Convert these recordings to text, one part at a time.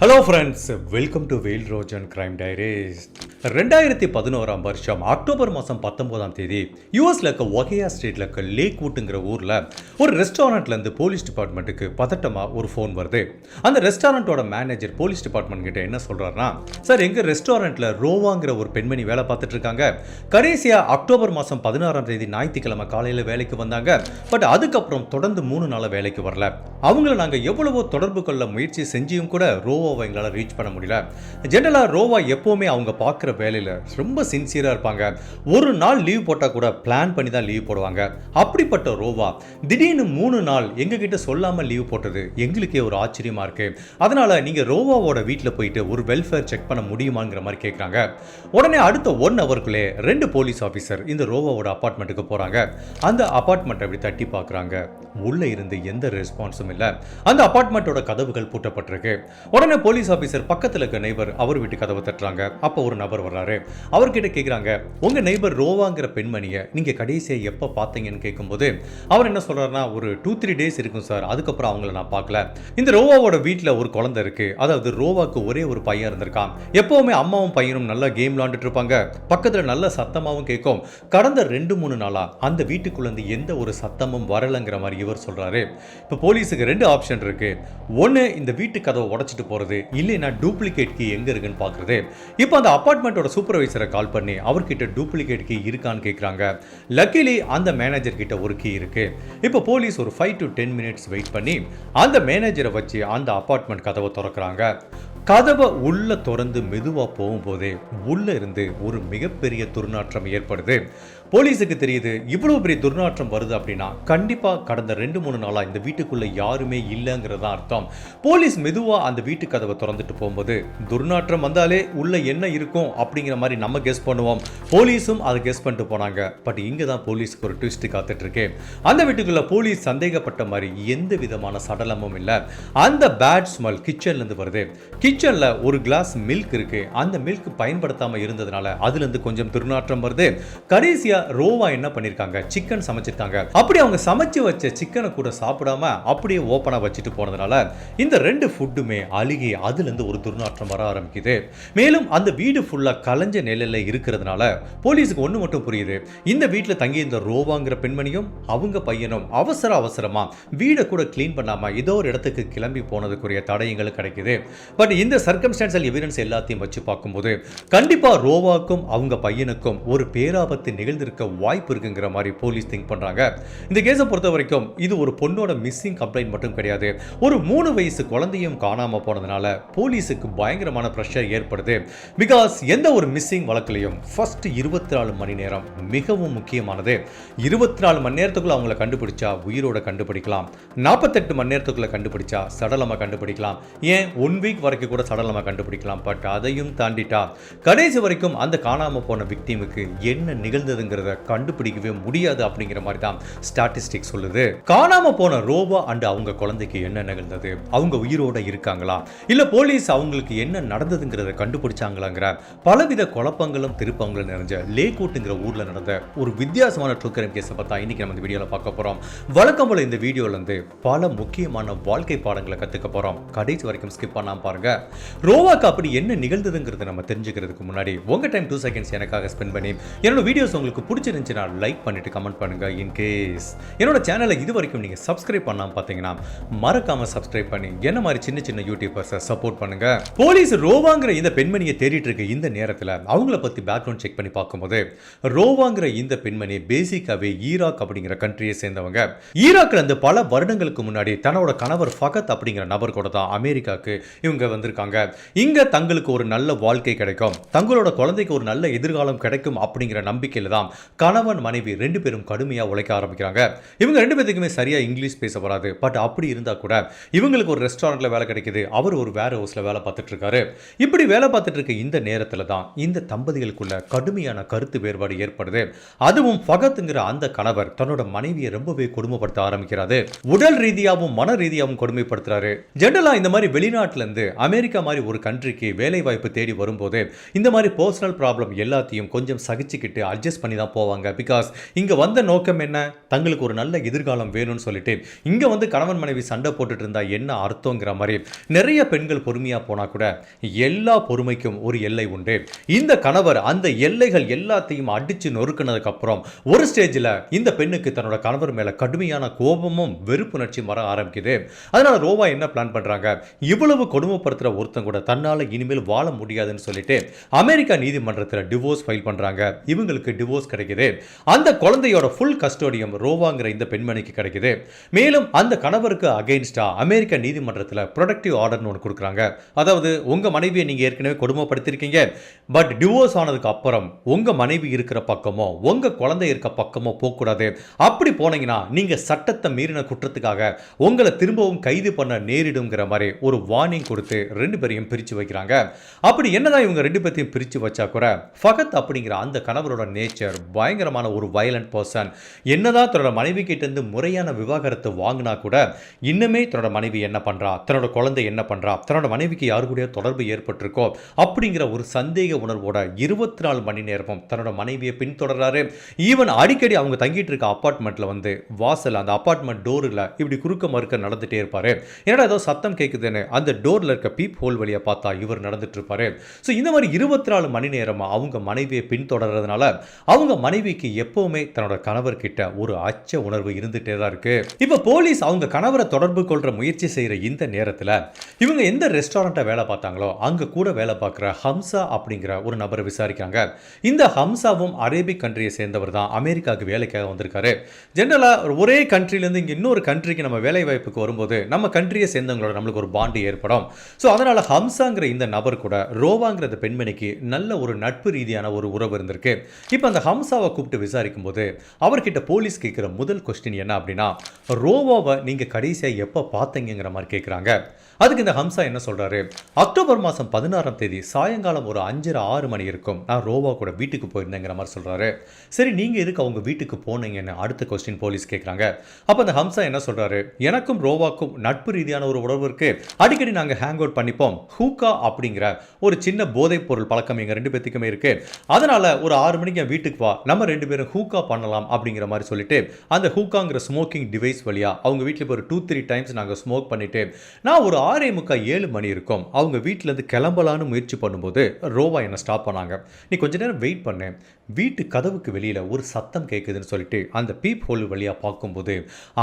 Hello friends welcome to வெயில் Rojan crime diaries ரெண்டாயிரத்தி பதினோராம் வருஷம் அக்டோபர் மாதம் பத்தொம்போதாம் தேதி யூஎஸ்ல இருக்க ஒகையா ஸ்டேட்ல இருக்க லேக் வுட்டுங்கிற ஊரில் ஒரு ரெஸ்டாரண்ட்லேருந்து போலீஸ் டிபார்ட்மெண்ட்டுக்கு பதட்டமாக ஒரு ஃபோன் வருது. அந்த ரெஸ்டாரண்ட்டோட மேனேஜர் போலீஸ் டிபார்ட்மெண்ட் கிட்ட என்ன சொல்கிறாருன்னா சார் எங்கள் ரெஸ்டாரண்ட்டில் ரோவாங்கிற ஒரு பெண்மணி வேலை பார்த்துட்டு இருக்காங்க. கடைசியாக அக்டோபர் மாதம் பதினாறாம் தேதி ஞாயிற்றுக்கிழமை காலையில் வேலைக்கு வந்தாங்க. பட் அதுக்கப்புறம் தொடர்ந்து மூணு நாளாக வேலைக்கு வரல. அவங்கள நாங்கள் எவ்வளவோ தொடர்பு கொள்ள முயற்சி செஞ்சியும் கூட ரோவாவை எங்களால் ரீச் பண்ண முடியல. ஜென்ரலாக ரோவா எப்போவுமே அவங்க பார்க்குற வேலையில் ரொம்ப சின்சியராக இருப்பாங்க. ஒரு நாள் லீவ் போட்டால் கூட பிளான் பண்ணி தான் லீவ் போடுவாங்க. அப்படிப்பட்ட ரோவா திடீர்னு மூணு நாள் எங்ககிட்ட சொல்லாமல் லீவ் போட்டது எங்களுக்கே ஒரு ஆச்சரியமாக இருக்குது அதனால் நீங்கள் ரோவாவோட வீட்டில் போயிட்டு ஒரு வெல்ஃபேர் செக் பண்ண முடியுமாங்கிற மாதிரி கேட்குறாங்க உடனே அடுத்த ஒன் ஹவருக்குள்ளே ரெண்டு போலீஸ் ஆஃபீஸர் இந்த ரோவாவோட அப்பார்ட்மெண்ட்டுக்கு போகிறாங்க அந்த அப்பார்ட்மெண்ட்டை அப்படி தட்டி பார்க்குறாங்க. உள்ளே இருந்து எந்த ரெஸ்பான்ஸும் இல்லை. அந்த அப்பார்ட்மெண்ட்டோட கதவுகள் பூட்டப்பட்டிருக்கு. உடனே போலீஸ் ஆஃபீஸர் பக்கத்தில் இருக்க நெய்பர் அவர் வீட்டு கதவை தட்டுறாங்க. அப்போ ஒரு நபர் வர்றாரு. அவர்கிட்ட கேட்குறாங்க உங்கள் நெய்பர் ரோவாங்கிற பெண்மணியை நீங்கள் கடைசியாக எப்போ பார்த்தீங்கன்னு கேட்கும்போது அவர் என்ன சொல்கிறாருன்னா ஒரு டூ த்ரீ டேஸ் இருக்கும் சார். அதுக்கப்புறம் அவங்கள நான் பார்க்கல இந்த ரோவாவோட வீட்டில் ஒரு குழந்தை இருக்குது அதாவது ரோவாக்கு ஒரே ஒரு பையன் இருந்திருக்கான். எப்போவுமே அம்மாவும் பையனும் நல்லா கேம் விளாண்டுட்டு இருப்பாங்க. பக்கத்தில் நல்ல சத்தமாகவும் கேட்கும். கடந்த ரெண்டு மூணு நாளாக அந்த வீட்டுக்குள்ள இருந்து எந்த ஒரு சத்தமும் வரலைங்கிற மாதிரி இவர் சொல்கிறாரு இப்போ போலீஸுக்கு ரெண்டு ஆப்ஷன் இருக்கு. ஒன்று இந்த வீட்டு கதவை உடைச்சிட்டு போகிறது இல்லைன்னா டூப்ளிகேட் கீ எங்கே இருக்குன்னு பார்க்குறது. இப்போ அந்த அப்பார்ட்மெண்ட்டோட சூப்பர்வைசரை கால் பண்ணி அவர்கிட்ட டூப்ளிகேட் கீ இருக்கான்னு கேட்குறாங்க லக்கிலி அந்த மேனேஜர் கிட்ட ஒரு கீ இருக்குது இப்போ போலீஸ் ஒரு five to ten minutes wait பண்ணி அந்த மேனேஜரை வச்சு அந்த அப்பார்ட்மெண்ட் கதவை திறக்கிறாங்க. கதவை உள்ள திறந்து மெதுவாக போகும்போதே உள்ள இருந்து ஒரு மிகப்பெரிய துர்நாற்றம் ஏற்படுது. போலீஸுக்கு தெரியுது இவ்வளவு பெரிய துர்நாற்றம் வருது அப்படின்னா கண்டிப்பா கடந்த ரெண்டு மூணு நாளா இந்த வீட்டுக்குள்ள யாருமே இல்லைங்கிறதா அர்த்தம். போலீஸ் மெதுவா அந்த வீட்டு கதவை திறந்துட்டு போகும்போது துர்நாற்றம் வந்தாலே உள்ள என்ன இருக்கும் அப்படிங்கிற மாதிரி நம்ம கெஸ் பண்ணுவோம். போலீஸும் அதை கெஸ் பண்ணிட்டு போனாங்க. பட் இங்க தான் போலீஸுக்கு ஒரு ட்விஸ்ட் காத்துட்டு இருக்கு அந்த வீட்டுக்குள்ள போலீஸ் சந்தேகப்பட்ட மாதிரி எந்த விதமான சடலமும் இல்லை. அந்த பேட் ஸ்மெல் கிச்சன்ல இருந்து வருது. கிச்சன்ல ஒரு கிளாஸ் மில்க் இருக்கு. அந்த மில்க் பயன்படுத்தாம இருந்ததுனால அதுல இருந்து கொஞ்சம் துர்நாற்றம் வருது. ஈஸியாக ரோவா என்ன பண்ணியிருக்காங்க சிக்கன் சமைச்சிருக்காங்க. அப்படி அவங்க சமைச்சு வச்ச சிக்கனை கூட சாப்பிடாம அப்படியே ஓப்பனாக வச்சுட்டு போனதுனால இந்த ரெண்டு ஃபுட்டுமே அழுகி அதுலேருந்து ஒரு துர்நாற்றம் வர ஆரம்பிக்குது. மேலும் அந்த வீடு ஃபுல்லாக கலைஞ்ச நிலையில் இருக்கிறதுனால போலீஸுக்கு ஒன்று மட்டும் புரியுது. இந்த வீட்டில் தங்கி இந்த ரோவாங்கிற பெண்மணியும் அவங்க பையனும் அவசர அவசரமாக வீடை கூட க்ளீன் பண்ணாமல் ஏதோ ஒரு இடத்துக்கு கிளம்பி போனதுக்குரிய தடயங்கள் கிடைக்குது. பட் இந்த சர்க்கம்ஸ்டான்சல் எவிடன்ஸ் எல்லாத்தையும் வச்சு பார்க்கும்போது கண்டிப்பாக ரோவாக்கும் அவங்க பையனுக்கும் ஒரு பேராபத்து நிகழ்ந்து நிகழ்ந்திருக்க வாய்ப்பு இருக்குங்கிற மாதிரி போலீஸ் திங்க் பண்ணுறாங்க இந்த கேஸை பொறுத்த வரைக்கும் இது ஒரு பொண்ணோட மிஸ்ஸிங் கம்ப்ளைண்ட் மட்டும் கிடையாது. ஒரு மூணு வயசு குழந்தையும் காணாம போனதுனால போலீஸுக்கு பயங்கரமான ப்ரெஷர் ஏற்படுது. பிகாஸ் எந்த ஒரு மிஸ்ஸிங் வழக்குலையும் ஃபர்ஸ்ட் இருபத்தி நாலு மணி நேரம் மிகவும் முக்கியமானது. இருபத்தி நாலு மணி நேரத்துக்குள்ள அவங்கள கண்டுபிடிச்சா உயிரோட கண்டுபிடிக்கலாம். நாற்பத்தெட்டு மணி நேரத்துக்குள்ள கண்டுபிடிச்சா சடலமா கண்டுபிடிக்கலாம். ஏன்? ஒன் வீக் வரைக்கும் கூட சடலமா கண்டுபிடிக்கலாம். பட் அதையும் தாண்டிட்டா கடைசி வரைக்கும் அந்த காணாம போன விக்டிமுக்கு என்ன நிகழ்ந்ததுங்கிறத கண்டுபிடிக்கவே முடியாது அப்படிங்கிற மாதிரி தான் ஸ்டாட்டிஸ்டிக் சொல்லுது. காணாம போன ரோபா அண்ட் அவங்க குழந்தைக்கு என்ன நிகழ்ந்தது? அவங்க உயிரோட இருக்காங்களா? இல்ல போலீஸ் அவங்களுக்கு என்ன நடந்ததுங்கிறத கண்டுபிடிச்சாங்களாங்கிற பலவித குழப்பங்களும் திருப்பங்களும் நிறைஞ்ச லேகூட்டுங்கிற ஊர்ல நடந்த ஒரு வித்தியாசமான ட்ரூ கிரைம் கேஸை பார்த்தா இன்னைக்கு நம்ம இந்த வீடியோல பார்க்க போறோம். வழக்கம் போல இந்த வீடியோல இருந்து பல முக்கியமான வாழ்க்கை பாடங்களை கத்துக்க போறோம். கடைசி வரைக்கும் ஸ்கிப் பண்ணாம பாருங்க. ரோவாக்கு அப்படி என்ன நிகழ்ந்ததுங்கிறத நம்ம தெரிஞ்சுக்கிறதுக்கு முன்னாடி உங்க டைம் டூ செகண்ட்ஸ் எனக்காக ஸ்பெண்ட் பண்ணி என்னோட வீடியோஸ் உங்களுக்கு பிடிச்சிருந்துச்சுன்னா லைக் பண்ணிவிட்டு கமெண்ட் பண்ணுங்கள் இன்கேஸ் என்னோட சேனலை இது வரைக்கும் நீங்கள் சப்ஸ்கிரைப் பண்ணாம பார்த்தீங்கன்னா மறக்காமல் சப்ஸ்கிரைப் பண்ணி என்ன மாதிரி சின்ன சின்ன யூடியூபர்ஸை சப்போர்ட் பண்ணுங்க. போலீஸ் ரோவாங்கிற இந்த பெண்மணியை தேடிட்டு இருக்க இந்த நேரத்தில் அவங்கள பற்றி பேக்ரவுண்ட் செக் பண்ணி பார்க்கும்போது ரோவாங்கிற இந்த பெண்மணி பேசிக்காவே ஈராக் அப்படிங்கிற கண்ட்ரியை சேர்ந்தவங்க. ஈராக்கில் இருந்து பல வருடங்களுக்கு முன்னாடி தன்னோட கணவர் ஃபகத் அப்படிங்கிற நபர் கூட தான் அமெரிக்காவுக்கு இவங்க வந்திருக்காங்க. இங்கே தங்களுக்கு ஒரு நல்ல வாழ்க்கை கிடைக்கும். தங்களோட குழந்தைக்கு ஒரு நல்ல எதிர்காலம் கிடைக்கும் அப்படிங்கிற நம்பிக்கையில் தான் கணவன் மனைவி ரெண்டு பேரும் கடுமையா உழைக்க ஆரம்பிக்கிறாங்க. இவங்க ரெண்டு பேத்துக்குமே சரியா இங்கிலீஷ் பேச வராது. பட் அப்படி இருந்தா கூட இவங்களுக்கு ஒரு ரெஸ்டாரண்ட்டில் வேலை கிடைக்குது. அவர் ஒரு வேர் ஹவுஸ்ல வேலை பார்த்துட்டு இருக்காரு இப்படி வேலை பார்த்துட்டு இருக்க இந்த நேரத்துல தான் இந்த தம்பதிகளுக்குள்ள கடுமையான கருத்து வேறுபாடு ஏற்படுது. அதுவும் ஃபகத்துங்கிற அந்த கணவர் தன்னோட மனைவியை ரொம்பவே கொடுமைப்படுத்த ஆரம்பிக்கிறாரு. உடல் ரீதியாகவும் மன ரீதியாகவும் கொடுமைப்படுத்துறாரு. ஜென்ரலா இந்த மாதிரி வெளிநாட்டுல இருந்து அமெரிக்கா மாதிரி ஒரு கண்ட்ரிக்கு வேலை வாய்ப்பு தேடி வரும்போது இந்த மாதிரி பர்சனல் ப்ராப்ளம் எல்லாத்தையும் கொஞ்சம் சகிச்சுக்கிட்டு அட்ஜஸ்ட் பண்ணி தான் தான் போவாங்க. பிகாஸ் இங்கே வந்த நோக்கம் என்ன? தங்களுக்கு ஒரு நல்ல எதிர்காலம் வேணும்னு சொல்லிட்டு இங்கே வந்து கணவன் மனைவி சண்டை போட்டுட்டு இருந்தா என்ன அர்த்தங்கிற மாதிரி நிறைய பெண்கள் பொறுமையாக போனால் கூட எல்லா பொறுமைக்கும் ஒரு எல்லை உண்டு. இந்த கணவர் அந்த எல்லைகள் எல்லாத்தையும் அடித்து நொறுக்கினதுக்கப்புறம் ஒரு ஸ்டேஜில் இந்த பெண்ணுக்கு தன்னோட கணவர் மேலே கடுமையான கோபமும் வெறுப்புணர்ச்சியும் வர ஆரம்பிக்குது. அதனால ரோவா என்ன பிளான் பண்றாங்க? இவ்வளவு கொடுமைப்படுத்துற ஒருத்தன் கூட தன்னால இனிமேல் வாழ முடியாதுன்னு சொல்லிட்டு அமெரிக்கா நீதிமன்றத்தில் டிவோர்ஸ் ஃபைல் பண்றாங்க. இவங்களுக்கு டிவோர்ஸ் கிடைக்குது. அந்த குழந்தையோட ஃபுல் கஸ்டோடியம் ரோவாங்கிற இந்த பெண்மணிக்கு கிடைக்குது. மேலும் அந்த கணவருக்கு அகைன்ஸ்டா அமெரிக்க நீதிமன்றத்தில் ப்ரொடக்டிவ் ஆர்டர்னு ஒன்று கொடுக்குறாங்க. அதாவது உங்க மனைவியை நீங்க ஏற்கனவே கொடுமைப்படுத்திருக்கீங்க. பட் டிவோர்ஸ் ஆனதுக்கு அப்புறம் உங்க மனைவி இருக்கிற பக்கமோ உங்க குழந்தை இருக்க பக்கமோ போகக்கூடாது அப்படி போனீங்கன்னா நீங்க சட்டத்தை மீறின குற்றத்துக்காக உங்களை திரும்பவும் கைது பண்ண நேரிடுங்கிற மாதிரி ஒரு வார்னிங் கொடுத்து ரெண்டு பேரையும் பிரிச்சு வைக்கிறாங்க. அப்படி என்னதான் இவங்க ரெண்டு பேர்த்தையும் பிரிச்சு வச்சா கூட ஃபகத் அப்படிங்கிற அந்த கணவரோட நேச்சர் பயங்கரமான ஒரு வயலண்ட் பர்சன் என்னதான் தன்னோட மனைவி கிட்டேருந்து முறையான விவாகரத்தை வாங்கினா கூட இன்னுமே தன்னோட மனைவி என்ன பண்றா? தன்னோட குழந்தை என்ன பண்றா? தன்னோட மனைவிக்கு யாரு கூடயோ தொடர்பு ஏற்பட்டிருக்கோ? அப்படிங்கிற ஒரு சந்தேக உணர்வோட இருபத்தி நாலு மணி நேரமும் தன்னோட மனைவியை பின்தொடர்றாரு. ஈவன் அடிக்கடி அவங்க தங்கிட்டு இருக்க அப்பார்ட்மெண்ட்ல வந்து வாசல் அந்த அப்பார்ட்மெண்ட் டோரில் இப்படி குறுக்க மறுக்க நடந்துட்டே இருப்பாரு. என்னடா ஏதோ சத்தம் கேட்குதுன்னு அந்த டோரில் இருக்க பீப் ஹோல் வழியா பார்த்தா இவர் நடந்துட்டு இருப்பாரு. ஸோ இந்த மாதிரி இருபத்தி நாலு மணி நேரமா அவங்க மனைவியை பின்தொடர்றதுனால அவங்க அவங்க மனைவிக்கு எப்பவுமே தன்னோட கணவர்கிட்ட ஒரு அச்ச உணர்வு இருந்துட்டே தான் இருக்கு. இப்போ போலீஸ் அவங்க கணவரை தொடர்பு கொள்ற முயற்சி செய்யற இந்த நேரத்தில் இவங்க எந்த ரெஸ்டாரண்ட்டை வேலை பார்த்தாங்களோ அங்க கூட வேலை பார்க்குற ஹம்சா அப்படிங்கிற ஒரு நபரை விசாரிக்காங்க. இந்த ஹம்சாவும் அரேபிக் கண்ட்ரியை சேர்ந்தவர் தான். அமெரிக்காவுக்கு வேலைக்காக வந்திருக்காரு. ஜென்ரலாக ஒரே கண்ட்ரிலேருந்து இங்கே இன்னொரு கண்ட்ரிக்கு நம்ம வேலை வாய்ப்புக்கு வரும்போது நம்ம கண்ட்ரியை சேர்ந்தவங்களோட நம்மளுக்கு ஒரு பாண்டு ஏற்படும். ஸோ அதனால் ஹம்சாங்கிற இந்த நபர் கூட ரோவாங்கிற பெண்மணிக்கு நல்ல ஒரு நட்பு ரீதியான ஒரு உறவு இருந்திருக்கு. இப்போ அந்த ஹம்சாவை கூப்பிட்டு விசாரிக்கும் போது அவர்கிட்ட போலீஸ் கேட்குற முதல் கொஸ்டின் என்ன அப்படின்னா ரோவாவை நீங்கள் கடைசியாக எப்போ பார்த்தீங்கிற மாதிரி கேட்குறாங்க. அதுக்கு இந்த ஹம்சா என்ன சொல்கிறாரு அக்டோபர் மாதம் பதினாறாம் தேதி சாயங்காலம் ஒரு அஞ்சரை ஆறு மணி இருக்கும். நான் ரோவா கூட வீட்டுக்கு போயிருந்தேங்கிற மாதிரி சொல்கிறாரு சரி நீங்கள் எதுக்கு அவங்க வீட்டுக்கு போனீங்கன்னு அடுத்த கொஸ்டின் போலீஸ் கேட்குறாங்க அப்போ அந்த ஹம்சா என்ன சொல்கிறாரு எனக்கும் ரோவாக்கும் நட்பு ரீதியான ஒரு உறவு இருக்குது அடிக்கடி நாங்கள் ஹேங் அவுட் பண்ணிப்போம். ஹூக்கா அப்படிங்கிற ஒரு சின்ன போதைப் பொருள் பழக்கம் எங்கள் ரெண்டு பேத்துக்குமே இருக்குது அதனால் ஒரு ஆறு மணிக்கு என் வீட்டுக்கு வா. நம்ம ரெண்டு பேரும் ஹூக்கா பண்ணலாம் அப்படிங்கிற மாதிரி சொல்லிட்டு அந்த ஹூக்காங்கிற ஸ்மோக்கிங் டிவைஸ் வழியாக அவங்க வீட்டில் ஒரு டூ த்ரீ டைம்ஸ் நாங்கள் ஸ்மோக் பண்ணிவிட்டு நான் ஒரு ஆறே முக்கால் ஏழு மணி இருக்கும். அவங்க வீட்டிலேருந்து கிளம்பலான்னு முயற்சி பண்ணும்போது ரோவா என்னை ஸ்டாப் பண்ணாங்க. நீ கொஞ்ச நேரம் வெயிட் பண்ணேன் வீட்டு கதவுக்கு வெளியில் ஒரு சத்தம் கேட்குதுன்னு சொல்லிட்டு அந்த பீப் ஹோல் வழியாக பார்க்கும்போது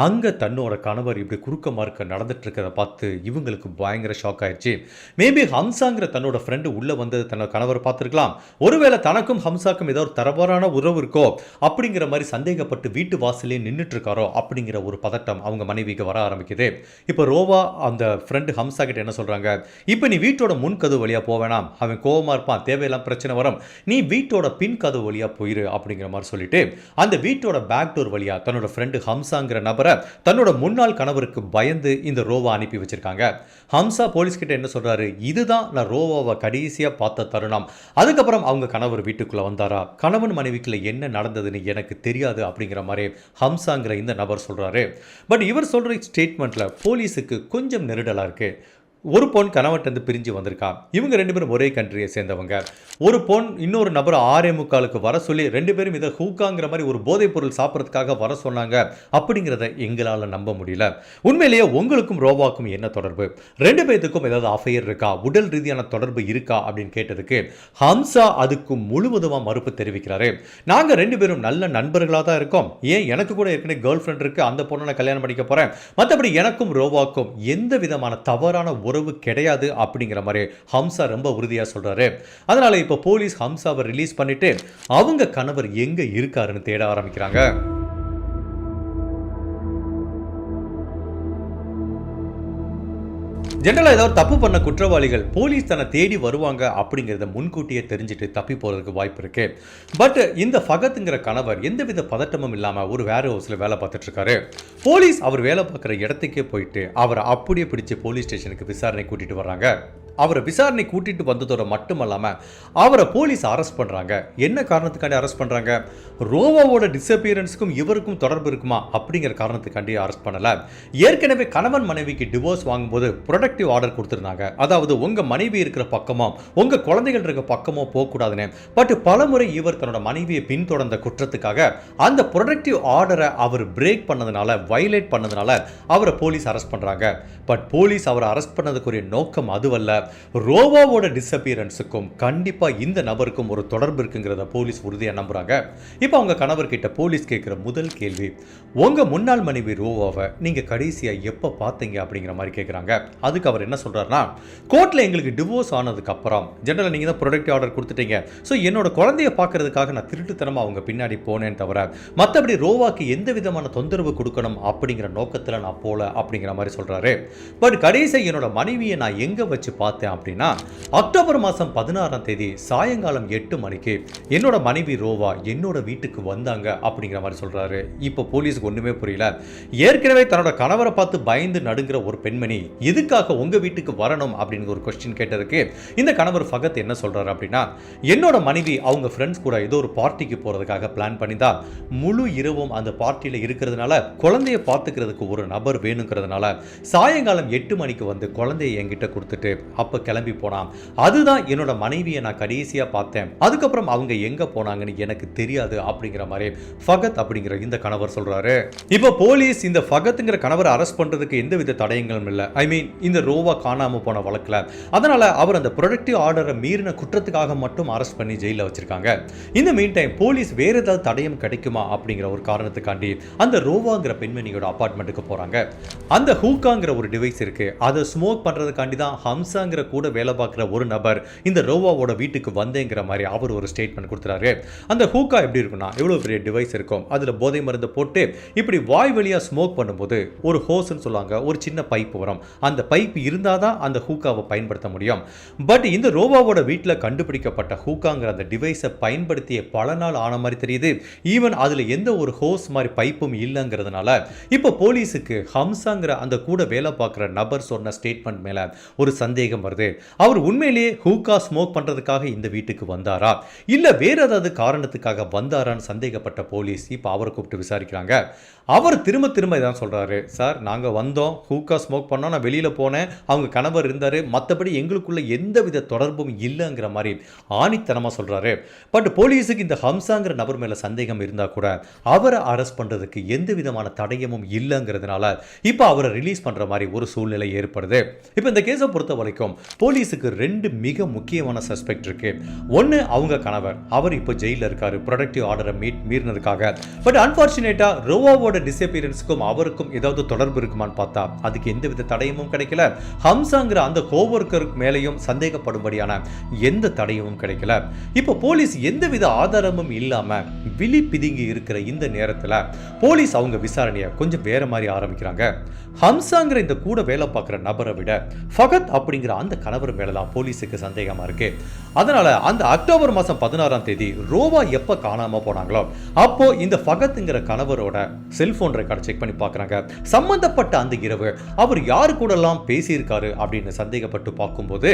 அங்கே தன்னோட கணவர் இப்படி குறுக்க மார்க்க நடந்துட்டு இருக்கிறத பார்த்து இவங்களுக்கு பயங்கர ஷாக் ஆயிடுச்சு மேபி ஹம்சாங்கிற தன்னோட ஃப்ரெண்டு உள்ளே வந்தது தன்னோட கணவர் பார்த்துருக்கலாம். ஒருவேளை தனக்கும் ஹம்சாக்கும் ஏதோ ஒரு தரவரான உறவு இருக்கோ அப்படிங்கிற மாதிரி சந்தேகப்பட்டு வீட்டு வாசலே நின்றுட்டு இருக்காரோ அப்படிங்கிற ஒரு பதட்டம் அவங்க மனைவிக்கு வர ஆரம்பிக்குது. இப்போ ரோவா அந்த ஃப்ரெண்டு ஹம்சா கிட்ட என்ன சொல்கிறாங்க இப்போ நீ வீட்டோட முன் கதவு வழியா போவேணாம். அவன் கோபமாக இருப்பான். தேவையெல்லாம் பிரச்சனை வரும். நீ வீட்டோட பின் கதவு வழியா போயிரு அப்படிங்கிற மாதிரி சொல்லிட்டு அந்த வீட்டோட பேக் டோர் வழியா தன்னோட ஃப்ரெண்டு ஹம்சாங்கிற நபரை தன்னோட முன்னாள் கணவருக்கு பயந்து இந்த ரோவா அனுப்பி வச்சிருக்காங்க. ஹம்சா போலீஸ் கிட்ட என்ன சொல்றாரு? இதுதான் நான் ரோவாவை கடைசியா பார்த்த தருணம். அதுக்கப்புறம் அவங்க கணவர் வீட்டுக்குள்ள வந்தாரா? கணவன் மனைவிக்குள்ள என்ன நடந்ததுன்னு எனக்கு தெரியாது அப்படிங்கிற மாதிரி ஹம்சாங்கிற இந்த நபர் சொல்றாரு. பட் இவர் சொல்ற ஸ்டேட்மெண்ட்ல போலீஸுக்கு கொஞ்சம் நெருடலா இருக்கு. ஒரு பொண் கணவன்ட்டு பிரிஞ்சு வந்திருக்கா இவங்க ரெண்டு பேரும் ஒரே கண்ட்ரியை சேர்ந்தவங்க. ஒரு பொண் இன்னொரு நபர் ஆரே முக்காலுக்கு வர சொல்லி ரெண்டு பேரும் இதை ஹூக்காங்கிற மாதிரி ஒரு போதைப் பொருள் சாப்பிட்றதுக்காக வர சொன்னாங்க அப்படிங்கிறத எங்களால் நம்ப முடியல. உண்மையிலேயே உங்களுக்கும் ரோவாக்கும் என்ன தொடர்பு? ரெண்டு பேர்த்துக்கும் ஏதாவது அஃபையர் இருக்கா? உடல் ரீதியான தொடர்பு இருக்கா? அப்படின்னு கேட்டதுக்கு ஹம்சா அதுக்கு முழுவதுமாக மறுப்பு தெரிவிக்கிறாரு. நாங்கள் ரெண்டு பேரும் நல்ல நண்பர்களாக தான் இருக்கோம். ஏன் எனக்கு கூட ஏற்கனவே கேர்ள் ஃப்ரெண்ட் இருக்கு. அந்த பொண்ணை நான் கல்யாணம் பண்ணிக்க போகிறேன் மற்றபடி எனக்கும் ரோவாக்கும் எந்த விதமான தவறான உறவு கிடையாது அப்படிங்கிற மாதிரி ஹம்சா ரொம்ப உறுதியாக சொல்கிறாரு அதனால் இப்போ போலீஸ் ஹம்சாவை ரிலீஸ் பண்ணிட்டு அவங்க கணவர் எங்கே இருக்காருன்னு தேட ஆரம்பிக்கிறாங்க. ஜென்ரலாக ஏதாவது தப்பு பண்ண குற்றவாளிகள் போலீஸ் தன்னை தேடி வருவாங்க அப்படிங்கிறத முன்கூட்டியே தெரிஞ்சுட்டு தப்பி போகிறதுக்கு வாய்ப்பு இருக்கு. பட் இந்த ஃபகத்துங்கிற கணவர் எந்தவித பதட்டமும் இல்லாமல் ஒரு வேற ஹவுஸில் வேலை பார்த்துட்டு இருக்காரு. போலீஸ் அவர் வேலை பார்க்குற இடத்துக்கே போயிட்டு அவரை அப்படியே பிடிச்சி போலீஸ் ஸ்டேஷனுக்கு விசாரணை கூட்டிட்டு வர்றாங்க. அவரை விசாரணை கூட்டிட்டு வந்ததோட மட்டுமல்லாமல் அவரை போலீஸ் அரெஸ்ட் பண்ணுறாங்க என்ன காரணத்துக்காண்டி அரெஸ்ட் பண்ணுறாங்க ரோவாவோட டிஸப்பியரன்ஸுக்கும் இவருக்கும் தொடர்பு இருக்குமா? அப்படிங்கிற காரணத்துக்காண்டி அரெஸ்ட் பண்ணலை. ஏற்கனவே கணவன் மனைவிக்கு டிவோர்ஸ் வாங்கும்போது ப்ரொடக்டிவ் ஆர்டர் கொடுத்துருந்தாங்க. அதாவது உங்கள் மனைவி இருக்கிற பக்கமோ உங்கள் குழந்தைகள் இருக்கிற பக்கமோ போகக்கூடாதுன்னு. பட் பலமுறை இவர் தன்னோட மனைவியை பின்தொடர்ந்த குற்றத்துக்காக அந்த ப்ரொடக்டிவ் ஆர்டரை அவர் பிரேக் பண்ணதுனால வயலேட் பண்ணதுனால அவரை போலீஸ் அரெஸ்ட் பண்ணுறாங்க பட் போலீஸ் அவரை அரெஸ்ட் பண்ணதுக்குரிய நோக்கம் அதுவல்ல. ரோவாவோட டிசப்பியரன்ஸுக்கும் கண்டிப்பா இந்த நபருக்கும் ஒரு தொடர்பு இருக்குங்கிறத போலீஸ் உறுதியாக நம்புகிறாங்க இப்போ அவங்க கணவர்கிட்ட போலீஸ் கேட்குற முதல் கேள்வி உங்க முன்னாள் மனைவி ரோவாவை நீங்க கடைசியா எப்போ பார்த்தீங்க அப்படிங்கிற மாதிரி கேட்குறாங்க அதுக்கு அவர் என்ன சொல்றாருன்னா கோர்ட்ல எங்களுக்கு டிவோர்ஸ் ஆனதுக்கு அப்புறம் நீங்கள் நீங்க தான் ப்ரொடக்ட் ஆர்டர் கொடுத்துட்டீங்க. ஸோ என்னோட குழந்தைய பார்க்குறதுக்காக நான் திருட்டுத்தனமா அவங்க பின்னாடி போனேன் தவிர மற்றபடி ரோவாக்கு எந்த விதமான தொந்தரவு கொடுக்கணும்? அப்படிங்கிற நோக்கத்தில் நான் போல அப்படிங்கிற மாதிரி சொல்றாரு. பட் கடைசியாக என்னோட மனைவியை நான் எங்க வச்சு பார்த்து பார்த்தேன் அப்படின்னா அக்டோபர் மாதம் பதினாறாம் தேதி சாயங்காலம் எட்டு மணிக்கு என்னோட மனைவி ரோவா என்னோட வீட்டுக்கு வந்தாங்க அப்படிங்கிற மாதிரி சொல்கிறாரு இப்போ போலீஸுக்கு ஒன்றுமே புரியல. ஏற்கனவே தன்னோட கணவரை பார்த்து பயந்து நடுங்கிற ஒரு பெண்மணி எதுக்காக உங்கள் வீட்டுக்கு வரணும் அப்படின்னு ஒரு கொஸ்டின் கேட்டதுக்கு இந்த கணவர் ஃபகத் என்ன சொல்றாரு அப்படின்னா என்னோட மனைவி அவங்க ஃப்ரெண்ட்ஸ் கூட ஏதோ ஒரு பார்ட்டிக்கு போகிறதுக்காக பிளான் பண்ணிதா முழு இரவும் அந்த பார்ட்டியில் இருக்கிறதுனால குழந்தைய பார்த்துக்கிறதுக்கு ஒரு நபர் வேணுங்கிறதுனால சாயங்காலம் எட்டு மணிக்கு வந்து குழந்தைய என்கிட்ட கொடுத்துட்டு அப்ப கிளம்பி போனான். அதுதான் என்னோட மனைவியை நான் கடைசியா பார்த்தேன். அதுக்கப்புறம் அவங்க எங்க போனாங்கன்னு எனக்கு தெரியாது அப்படிங்கிற மாதிரி ஃபகத் அப்படிங்கிற இந்த கணவர் சொல்றாரு. இப்போ போலீஸ் இந்த ஃபகத்துங்கிற கணவரை அரெஸ்ட் பண்றதுக்கு எந்தவித தடயங்களும் இல்லை. ஐ மீன் இந்த ரோவா காணாம போன வழக்குல. அதனால அவர் அந்த ப்ரொடக்டிவ் ஆர்டரை மீறின குற்றத்துக்காக மட்டும் அரெஸ்ட் பண்ணி ஜெயிலில் வச்சிருக்காங்க. இந்த மீன் டைம் போலீஸ் வேற ஏதாவது தடயம் கிடைக்குமா அப்படிங்கிற ஒரு காரணத்துக்காண்டி அந்த ரோவாங்கிற பெண்மணியோட அப்பார்ட்மெண்ட்டுக்கு போறாங்க. அந்த ஹூக்காங்கிற ஒரு டிவைஸ் இருக்கு. அதை ஸ்மோக் பண்றதுக்காண்டி தான் ஹம்சாங்கிற கூட வேலை பார்க்குற ஒரு நபர் இந்த ரோவாவோட வீட்டுக்கு வந்தேங்கிற மாதிரி அவர் ஒரு ஸ்டேட்மெண்ட் கொடுத்துறாரு. அந்த ஹூக்கா எப்படி இருக்குன்னா எவ்வளோ பெரிய டிவைஸ் இருக்கும் அதில் போதை மருந்து போட்டு இப்படி வாய் வழியாக ஸ்மோக் பண்ணும்போது ஒரு ஹோஸ்ன்னு சொல்லுவாங்க ஒரு சின்ன பைப் வரும். அந்த பைப் இருந்தால் தான் அந்த ஹூக்காவை பயன்படுத்த முடியும். பட் இந்த ரோவாவோட வீட்டில் கண்டுபிடிக்கப்பட்ட ஹூக்காங்கிற அந்த டிவைஸை பயன்படுத்திய பல நாள் ஆன மாதிரி தெரியுது. ஈவன் அதில் எந்த ஒரு ஹோஸ் மாதிரி பைப்பும் இல்லைங்கிறதுனால இப்போ போலீஸுக்கு ஹம்சாங்கிற அந்த கூட வேலை பார்க்குற நபர் சொன்ன ஸ்டேட்மெண்ட் மேலே ஒரு சந்தேகம் வருது. அவர் உண்மையிலேயே ஹூக்கா ஸ்மோக் பண்ணுறதுக்காக இந்த வீட்டுக்கு வந்தாரா? இல்லை வேறு ஏதாவது காரணத்துக்காக வந்தாரான்னு சந்தேகப்பட்ட போலீஸ் இப்போ அவரை கூப்பிட்டு விசாரிக்கிறாங்க. அவர் திரும்ப திரும்ப இதான் சொல்கிறாரு சார் நாங்கள் வந்தோம். ஹூக்கா ஸ்மோக் பண்ணோம். நான் வெளியில் போனேன். அவங்க கணவர் இருந்தார். மற்றபடி எங்களுக்குள்ள எந்த வித தொடர்பும் இல்லைங்கிற மாதிரி ஆணித்தனமாக சொல்கிறாரு பட் போலீஸுக்கு இந்த ஹம்சாங்கிற நபர் மேலே சந்தேகம் இருந்தால் கூட அவரை அரெஸ்ட் பண்ணுறதுக்கு எந்த விதமான தடயமும் இல்லைங்கிறதுனால இப்போ அவரை ரிலீஸ் பண்ணுற மாதிரி ஒரு சூழ்நிலை ஏற்படுது. இப்போ இந்த கேஸை பொறுத்த வரைக்கும் போலீஸுக்கு ரெண்டு மிக முக்கியமான சஸ்பெக்ட் இருக்கு. ஒன்று அவங்க கணவர். அவர் இப்போ ஜெயிலில் இருக்காரு. ப்ரொடக்டிவ் ஆர்டரை மீட் மீறினதுக்காக. பட் அன்ஃபார்ச்சுனேட்டாக ரோவாவோட டிசப்பியரன்ஸுக்கும் அவருக்கும் ஏதாவது தொடர்பு இருக்குமான்னு பார்த்தா அதுக்கு எந்த வித தடயமும் கிடைக்கல. ஹம்சாங்கிற அந்த கோவர்க்கருக்கு மேலேயும் சந்தேகப்படும்படியான எந்த தடயமும் கிடைக்கல. இப்போ போலீஸ் எந்தவித ஆதாரமும் இல்லாமல் விழி பிதுங்கி இருக்கிற இந்த நேரத்தில் போலீஸ் அவங்க விசாரணையை கொஞ்சம் வேற மாதிரி ஆரம்பிக்கிறாங்க. ஹம்சாங்கிற இந்த கூட வேலை பார்க்குற நபரை விட ஃபகத் அப்படிங்கிற அந்த கணவர் மேல தான் போலீஸுக்கு சந்தேகமா இருக்கு. அதனால அந்த அக்டோபர் மாசம் பதினாறாம் தேதி ரோவா எப்ப காணாம போனாங்களோ அப்போ இந்த ஃபகத்துங்கிற கணவரோட செல்போன் ரெக்கார்ட் செக் பண்ணி பார்க்கறாங்க சம்பந்தப்பட்ட அந்த இரவு அவர் யாரு கூடலாம் பேசியிருக்காரு அப்படின்னு சந்தேகப்பட்டு பார்க்கும்போது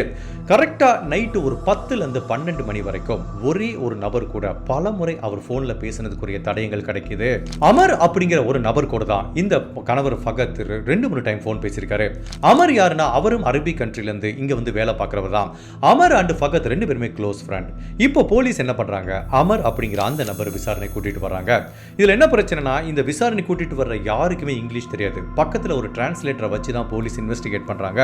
கரெக்டா நைட்டு ஒரு பத்துல இருந்து பன்னெண்டு மணி வரைக்கும் ஒரே ஒரு நபர் கூட பல முறை அவர் போன்ல பேசினதுக்குரிய தடயங்கள் கிடைக்குது. அமர் அப்படிங்கிற ஒரு நபர் கூட தான் இந்த கணவர் ஃபகத் ரெண்டு மூணு டைம் ஃபோன் பேசியிருக்காரு. அமர் யாருன்னா அவரும் அரபி கண்ட்ரிலிருந்து இருந்து இங்கே வந்து வேலை பார்க்குறவர் தான் அமர் அண்டு ஃபகத் ரெண்டு பேருமே க்ளோஸ் ஃப்ரெண்ட் இப்போ போலீஸ் என்ன பண்ணுறாங்க அமர் அப்படிங்கிற அந்த நபர் விசாரணை கூட்டிகிட்டு வராங்க இதில் என்ன பிரச்சனைனா இந்த விசாரணை கூட்டிகிட்டு வர்ற யாருக்குமே இங்கிலீஷ் தெரியாது. பக்கத்தில் ஒரு டிரான்ஸ்லேட்டரை வச்சு தான் போலீஸ் இன்வெஸ்டிகேட் பண்ணுறாங்க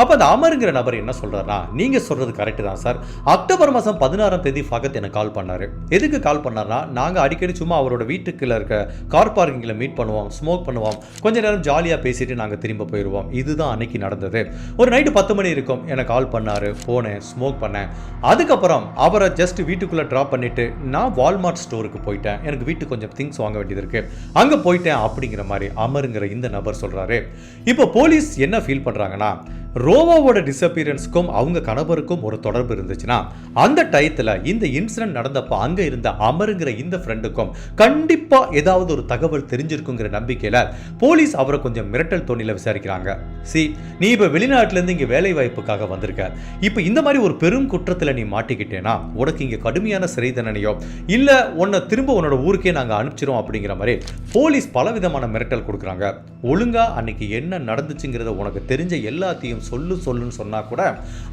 அப்போ அந்த அமருங்கிற நபர் என்ன சொல்றாருன்னா நீங்கள் சொல்கிறது கரெக்டு தான் சார் அக்டோபர் மாதம் பதினாறாம் தேதி ஃபகத் எனக்கு கால் பண்ணார். எதுக்கு கால் பண்ணார்னா நாங்கள் அடிக்கடி சும்மா அவரோட வீட்டுக்குள்ள இருக்க கார் பார்க்கிங்கில் மீட் பண்ணுவோம் ஸ்மோக் பண்ணுவோம். கொஞ்ச நேரம் ஜாலியாக பேசிட்டு நாங்கள் திரும்ப போயிடுவோம் இதுதான் அன்னைக்கு நடந்தது. ஒரு நைட்டு பத்து மணி இருக்கும் எனக்கு கால் பண்ணாரு போனேன் ஸ்மோக் பண்ணேன். அதுக்கப்புறம் அவரை ஜஸ்ட் வீட்டுக்குள்ள ட்ராப் பண்ணிட்டு நான் வால்மார்ட் ஸ்டோருக்கு போயிட்டேன். எனக்கு வீட்டுக்கு கொஞ்சம் திங்ஸ் வாங்க வேண்டியது இருக்கு. அங்க போயிட்டேன் அப்படிங்கிற மாதிரி அமருங்கிற இந்த நபர் சொல்றாரு. இப்போ போலீஸ் என்ன ஃபீல் பண்றாங்கன்னா ரோவோவோட டிசப்பியரன்ஸ்க்கும் அவங்க கணவருக்கும் ஒரு தொடர்பு இருந்துச்சுன்னா அந்த டயத்தில் இந்த இன்சிடென்ட் நடந்தப்போ அங்கே இருந்த அமருங்கிற இந்த ஃப்ரெண்டுக்கும் கண்டிப்பாக ஏதாவது ஒரு தகவல் தெரிஞ்சிருக்குங்கிற நம்பிக்கையில் போலீஸ் அவரை கொஞ்சம் மிரட்டல் தோணியில் விசாரிக்கிறாங்க. சி நீ இப்போ வெளிநாட்டிலேருந்து இங்கே வேலை வாய்ப்புக்காக வந்திருக்க. இப்போ இந்த மாதிரி ஒரு பெரும் குற்றத்தில் நீ மாட்டிக்கிட்டேன்னா உனக்கு இங்கே கடுமையான சிறை தண்டனையோ இல்லை உன்னை திரும்ப உன்னோட ஊருக்கே நாங்கள் அனுப்பிச்சிரும் அப்படிங்கிற மாதிரி போலீஸ் பலவிதமான மிரட்டல் கொடுக்குறாங்க. ஒழுங்காக அன்னைக்கு என்ன நடந்துச்சுங்கிறத உனக்கு தெரிஞ்ச எல்லாத்தையும் சொல்லு சொல்லுன்னு சொன்னா கூட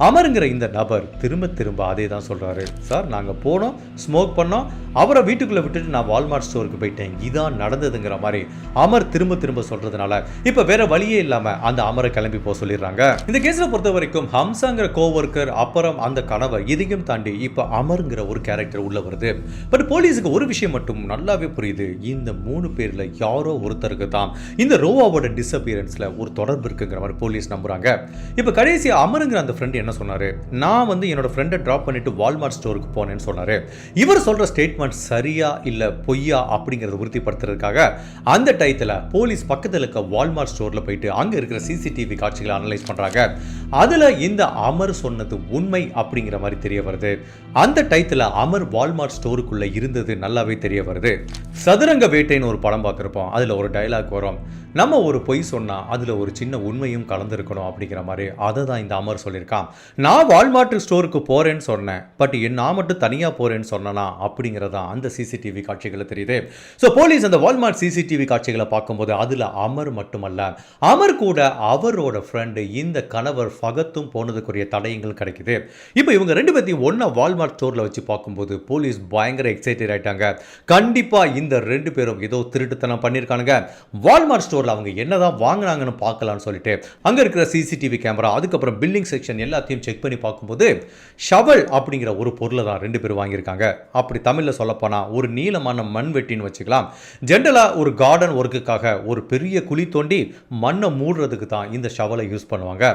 அமருங்கிற இந்த நபர் திரும்ப திரும்ப அதே தான் சொல்றாரு. சார் நாங்க போனோம் ஸ்மோக் பண்ணோம். அவரை வீட்டுக்குள்ள விட்டுட்டு நான் வால்மார்ட் ஸ்டோருக்கு போயிட்டேன். இதான் நடந்ததுங்கிற மாதிரி அமர் திரும்ப திரும்ப சொல்றதுனால இப்போ வேற வழியே இல்லாமல் அந்த அமரை கிளம்பி போக சொல்லிடுறாங்க. இந்த கேஸில் பொறுத்த வரைக்கும் ஹம்சாங்கிற கோவர்க்கர் அப்புறம் அந்த கணவர் இதையும் தாண்டி இப்போ அமருங்கிற ஒரு கேரக்டர் உள்ள வருது. பட் போலீஸுக்கு ஒரு விஷயம் மட்டும் நல்லாவே புரியுது. இந்த மூணு பேரில் யாரோ ஒருத்தருக்கு தான் இந்த ரோவாவோட டிசப்பியரன்ஸ்ல ஒரு தொடர்பு இருக்குங்கிற மாதிரி போலீஸ் நம்புகிறாங்க இப்போ கடைசி அமருங்கிற அந்த ஃப்ரெண்ட் என்ன சொன்னாரு? நான் வந்து என்னோட ஃப்ரெண்டை ட்ராப் பண்ணிட்டு வால்மார்ட் ஸ்டோருக்கு போனேன்னு சொன்னாரு. இவர் சொல்ற ஸ்டேட்மெண்ட் சரியா இல்ல பொய்யா அப்படிங்கறத உறுதிப்படுத்துறதுக்காக அந்த டயத்தில் போலீஸ் பக்கத்துல இருக்க வால்மார்ட் ஸ்டோர்ல போயிட்டு அங்க இருக்கிற சிசிடிவி காட்சிகளை அனலைஸ் பண்றாங்க. அதுல இந்த அமர் சொன்னது உண்மை அப்படிங்கிற மாதிரி தெரிய வருது. அந்த டயத்தில் அமர் வால்மார்ட் ஸ்டோருக்குள்ள இருந்தது நல்லாவே தெரிய வருது. சதுரங்க வேட்டைன்னு ஒரு படம் பார்த்துருப்போம். அதுல ஒரு டைலாக் வரும். நம்ம ஒரு பொய் சொன்னா அதுல ஒரு சின்ன உண்மையும் கலந்துருக்கணும் அப்படிங்கிற மாதிரி. அதை தான் இந்த அமர் சொல்லியிருக்கான். நான் வால்மார்ட் ஸ்டோருக்கு போறேன்னு சொன்னேன். பட் நான் மட்டும் தனியா போறேன்னு சொன்னனா? அப்படிங்கிறதா அந்த சிசிடிவி காட்சிகளை தெரியுது. ஸோ போலீஸ் அந்த வால்மார்ட் சிசிடிவி காட்சிகளை பார்க்கும்போது அதுல அமர் மட்டுமல்ல. அமர் கூட அவரோட ஃப்ரெண்டு இந்த கணவர் ஃபகத்தும் போனதுக்குரிய தடயங்கள் கிடைக்குது. இப்போ இவங்க ரெண்டு பேர்த்தையும் ஒன்றா வால்மார்ட் ஸ்டோரில் வச்சு பார்க்கும்போது போலீஸ் பயங்கர எக்ஸைட்டட் ஆயிட்டாங்க. கண்டிப்பா இந்த ரெண்டு பேரும் ஏதோ திருட்டுத்தனம் பண்ணியிருக்கானுங்க. வால்மார்ட் ஸ்டோரில் அவங்க என்னதான் வாங்குனாங்கன்னு பார்க்கலாம்னு சொல்லிட்டு அங்கே இருக்கிற சிசிடிவி கேமரா அதுக்கப்புறம் பில்லிங் செக்ஷன் எல்லாத்தையும் செக் பண்ணி பார்க்கும்போது ஷவல் அப்படிங்கிற ஒரு பொருளை தான் ரெண்டு பேர் வாங்கியிருக்காங்க. அப்படி தமிழில் சொல்லப்போனால் ஒரு நீளமான மண் வெட்டின்னு வச்சுக்கலாம். ஜென்ரலாக ஒரு கார்டன் ஒர்க்குக்காக ஒரு பெரிய குழி தோண்டி மண்ணை மூடுறதுக்கு தான் இந்த ஷவலை யூஸ் பண்ணுவாங்க.